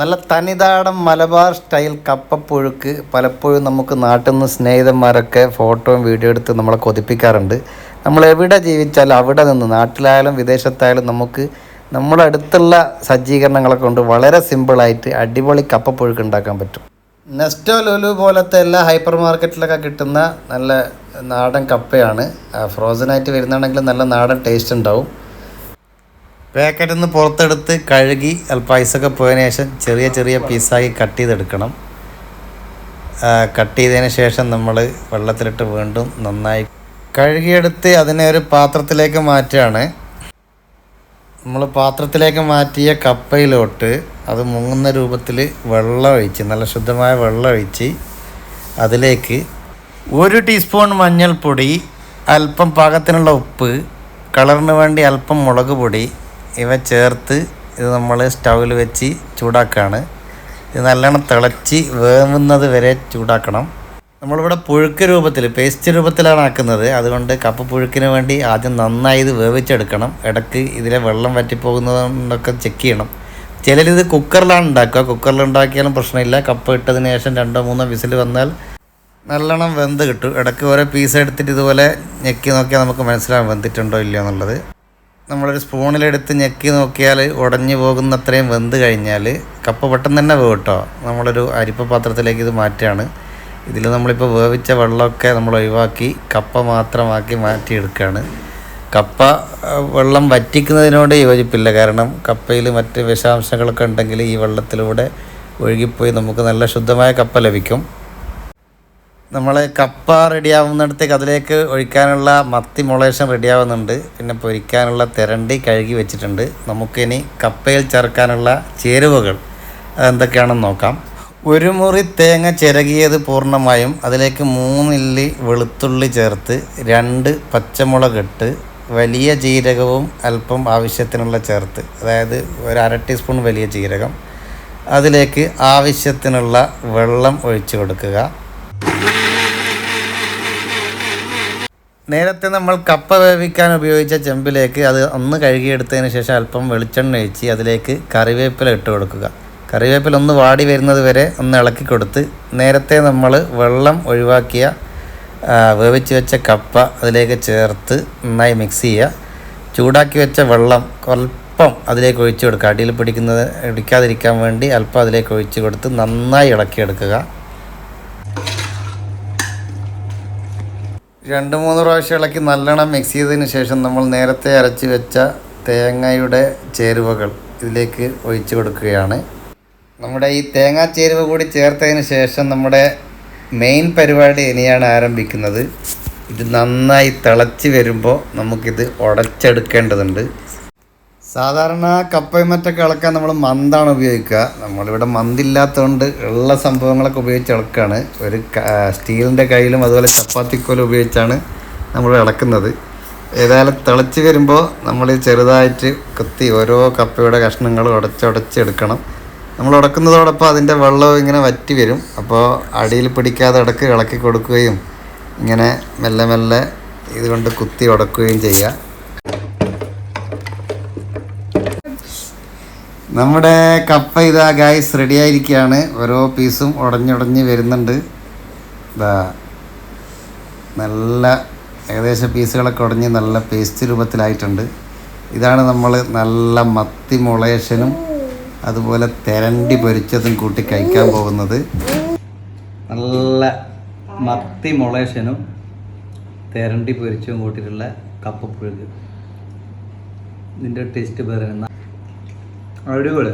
നല്ല തനിതാടൻ മലബാർ സ്റ്റൈൽ കപ്പപ്പുഴുക്ക് പലപ്പോഴും നമുക്ക് നാട്ടിൽ നിന്ന് സ്നേഹിതന്മാരൊക്കെ ഫോട്ടോയും വീഡിയോ എടുത്ത് നമ്മളെ കൊതിപ്പിക്കാറുണ്ട്. നമ്മൾ എവിടെ ജീവിച്ചാലും അവിടെ നിന്ന് നാട്ടിലായാലും വിദേശത്തായാലും നമുക്ക് നമ്മുടെ അടുത്തുള്ള സജ്ജീകരണങ്ങളെ കൊണ്ട് വളരെ സിമ്പിളായിട്ട് അടിപൊളി കപ്പപ്പുഴുക്ക് ഉണ്ടാക്കാൻ പറ്റും. നെസ്റ്റോ ലുലു പോലത്തെ എല്ലാ ഹൈപ്പർ മാർക്കറ്റിലൊക്കെ കിട്ടുന്ന നല്ല നാടൻ കപ്പയാണ്. ഫ്രോസൺ ആയിട്ട് വരുന്നതാണെങ്കിൽ നല്ല നാടൻ ടേസ്റ്റ് ഉണ്ടാവും. പാക്കറ്റിൽ നിന്ന് പുറത്തെടുത്ത് കഴുകി ഐസൊക്കെ പോയതിന് ശേഷം ചെറിയ ചെറിയ പീസാക്കി കട്ട് ചെയ്തെടുക്കണം. കട്ട് ചെയ്തതിന് ശേഷം നമ്മൾ വെള്ളത്തിലിട്ട് വീണ്ടും നന്നായി കഴുകിയെടുത്ത് അതിനെ ഒരു പാത്രത്തിലേക്ക് മാറ്റുകയാണ്. നമ്മൾ പാത്രത്തിലേക്ക് മാറ്റിയ കപ്പയിലോട്ട് അത് മുങ്ങുന്ന രൂപത്തിൽ വെള്ളം ഒഴിച്ച് നല്ല ശുദ്ധമായ വെള്ളം ഒഴിച്ച് അതിലേക്ക് ഒരു ടീസ്പൂൺ മഞ്ഞൾപ്പൊടി അല്പം പാകത്തിനുള്ള ഉപ്പ് കളറിന് വേണ്ടി അല്പം മുളക് പൊടി ഇവ ചേർത്ത് ഇത് നമ്മൾ സ്റ്റൗവിൽ വെച്ച് ചൂടാക്കുകയാണ് ഇത് നല്ലോണം തിളച്ച് വേവുന്നത് വരെ ചൂടാക്കണം. നമ്മളിവിടെ പുഴുക്ക് രൂപത്തിൽ പേസ്റ്റ് രൂപത്തിലാണ് ആക്കുന്നത്. അതുകൊണ്ട് കപ്പ് പുഴുക്കിന് വേണ്ടി ആദ്യം നന്നായി ഇത് വേവിച്ചെടുക്കണം. ഇടയ്ക്ക് ഇതിലെ വെള്ളം വറ്റിപ്പോകുന്നതൊക്കെ ചെക്ക് ചെയ്യണം. ചിലരിത് കുക്കറിലാണ് ഉണ്ടാക്കുക. കുക്കറിൽ ഉണ്ടാക്കിയാലും പ്രശ്നമില്ല. കപ്പ് ഇട്ടതിന് ശേഷം രണ്ടോ മൂന്നോ വിസിൽ വന്നാൽ നല്ലോണം വെന്ത് കിട്ടും. ഇടയ്ക്ക് ഓരോ പീസ് എടുത്തിട്ട് ഇതുപോലെ ഞെക്കി നോക്കിയാൽ നമുക്ക് മനസ്സിലാവും വെന്തിട്ടുണ്ടോ ഇല്ലയോ എന്നുള്ളത്. നമ്മളൊരു സ്പൂണിലെടുത്ത് ഞെക്കി നോക്കിയാൽ ഉടഞ്ഞു പോകുന്ന അത്രയും വെന്ത് കഴിഞ്ഞാൽ കപ്പ പെട്ടെന്ന് തന്നെ വേവ് കേട്ടോ നമ്മളൊരു അരിപ്പ പാത്രത്തിലേക്ക് ഇത് മാറ്റുകയാണ്. ഇതിൽ നമ്മളിപ്പോൾ വേവിച്ച വെള്ളമൊക്കെ നമ്മൾ ഒഴിവാക്കി കപ്പ മാത്രമാക്കി മാറ്റിയെടുക്കുകയാണ്. കപ്പ വെള്ളം വറ്റിക്കുന്നതിനോട് യോജിപ്പില്ല. കാരണം കപ്പയിൽ മറ്റ് വിഷാംശങ്ങളൊക്കെ ഉണ്ടെങ്കിൽ ഈ വെള്ളത്തിലൂടെ ഒഴുകിപ്പോയി നമുക്ക് നല്ല ശുദ്ധമായ കപ്പ ലഭിക്കും. നമ്മൾ കപ്പ റെഡിയാവുന്നിടത്തേക്ക് അതിലേക്ക് ഒഴിക്കാനുള്ള മത്തി മുളേഷൻ റെഡിയാവുന്നുണ്ട്. പിന്നെ പൊരിക്കാനുള്ള തിരണ്ടി കഴുകി വെച്ചിട്ടുണ്ട്. നമുക്കിനി കപ്പയിൽ ചേർക്കാനുള്ള ചേരുവകൾ അതെന്തൊക്കെയാണെന്ന് നോക്കാം. ഒരു മുറി തേങ്ങ ചിരകിയത് പൂർണമായും അതിലേക്ക് മൂന്നില്ലി വെളുത്തുള്ളി ചേർത്ത് രണ്ട് പച്ചമുളക് ഇട്ട് വലിയ ജീരകവും അല്പം ആവശ്യത്തിനുള്ള ചേർത്ത് അതായത് ഒരു അര ടീസ്പൂൺ വലിയ ജീരകം. അതിലേക്ക് ആവശ്യത്തിനുള്ള വെള്ളം ഒഴിച്ചു കൊടുക്കുക. നേരത്തെ നമ്മൾ കപ്പ വേവിക്കാൻ ഉപയോഗിച്ച ചെമ്പിലേക്ക് അത് ഒന്ന് കഴുകിയെടുത്തതിന് ശേഷം അല്പം വെളിച്ചെണ്ണ ഒഴിച്ച് അതിലേക്ക് കറിവേപ്പില ഇട്ട് കൊടുക്കുക. കറിവേപ്പില ഒന്ന് വാടി വരുന്നത് വരെ ഒന്ന് ഇളക്കി കൊടുത്ത് നേരത്തെ നമ്മൾ വെള്ളം ഒഴിവാക്കിയ വേവിച്ച് വെച്ച കപ്പ അതിലേക്ക് ചേർത്ത് നന്നായി മിക്സ് ചെയ്യുക. ചൂടാക്കി വെച്ച വെള്ളം അല്പം അതിലേക്ക് ഒഴിച്ചു കൊടുക്കുക. അടിയിൽ പിടിക്കുന്നത് പിടിക്കാതിരിക്കാൻ വേണ്ടി അല്പം അതിലേക്ക് ഒഴിച്ചു കൊടുത്ത് നന്നായി ഇളക്കിയെടുക്കുക. രണ്ട് മൂന്ന് പ്രാവശ്യം ഇളക്കി നല്ലോണം മിക്സ് ചെയ്തതിന് ശേഷം നമ്മൾ നേരത്തെ അരച്ച് വെച്ച തേങ്ങയുടെ ചേരുവകൾ ഇതിലേക്ക് ഒഴിച്ചു കൊടുക്കുകയാണ്. നമ്മുടെ ഈ തേങ്ങാ ചേരുവ കൂടി ചേർത്തതിന് ശേഷം നമ്മുടെ മെയിൻ പരിപാടി ഇനിയാണ് ആരംഭിക്കുന്നത്. ഇത് നന്നായി തിളച്ച് വരുമ്പോൾ നമുക്കിത് ഉടച്ചെടുക്കേണ്ടതുണ്ട്. സാധാരണ കപ്പയും മറ്റൊക്കെ ഇളക്കാൻ നമ്മൾ മന്താണ് ഉപയോഗിക്കുക. നമ്മളിവിടെ മന്തില്ലാത്തതുകൊണ്ട് ഉള്ള സംഭവങ്ങളൊക്കെ ഉപയോഗിച്ച് ഇളക്കുകയാണ്. ഒരു സ്റ്റീലിന്റെ കയ്യിലും അതുപോലെ ചപ്പാത്തിക്കോലും ഉപയോഗിച്ചാണ് നമ്മൾ ഇളക്കുന്നത്. ഏതായാലും തിളച്ച് വരുമ്പോൾ നമ്മൾ ചെറുതായിട്ട് കുത്തി ഓരോ കപ്പയുടെ കഷ്ണങ്ങളും ഉടച്ചുടച്ച് എടുക്കണം. നമ്മൾ ഉടക്കുന്നതോടൊപ്പം അതിന്റെ വെള്ളവും ഇങ്ങനെ വറ്റി വരും. അപ്പോൾ അടിയിൽ പിടിക്കാതെ ഇടയ്ക്ക് ഇളക്കി കൊടുക്കുകയും ഇങ്ങനെ മെല്ലെ മെല്ലെ ഇതുകൊണ്ട് കുത്തി ഉടക്കുകയും ചെയ്യുക. നമ്മുടെ കപ്പ ഇതാ ഗായ്സ് റെഡി ആയിരിക്കുകയാണ്. ഓരോ പീസും ഉടഞ്ഞുടഞ്ഞ് വരുന്നുണ്ട്. ഇതാ നല്ല ഏകദേശം പീസുകളൊക്കെ ഉടഞ്ഞ് നല്ല പേസ്റ്റ് രൂപത്തിലായിട്ടുണ്ട്. ഇതാണ് നമ്മൾ നല്ല മത്തി മുളേഷനും അതുപോലെ തെരണ്ടി പൊരിച്ചതും കൂട്ടി കഴിക്കാൻ പോകുന്നത്. നല്ല മത്തി മുളേഷനും തെരണ്ടി പൊരിച്ചതും കൂട്ടിയിട്ടുള്ള കപ്പപ്പുഴുക്ക്. ഇതിന്റെ ടേസ്റ്റ് വേറെ അടിപൊളി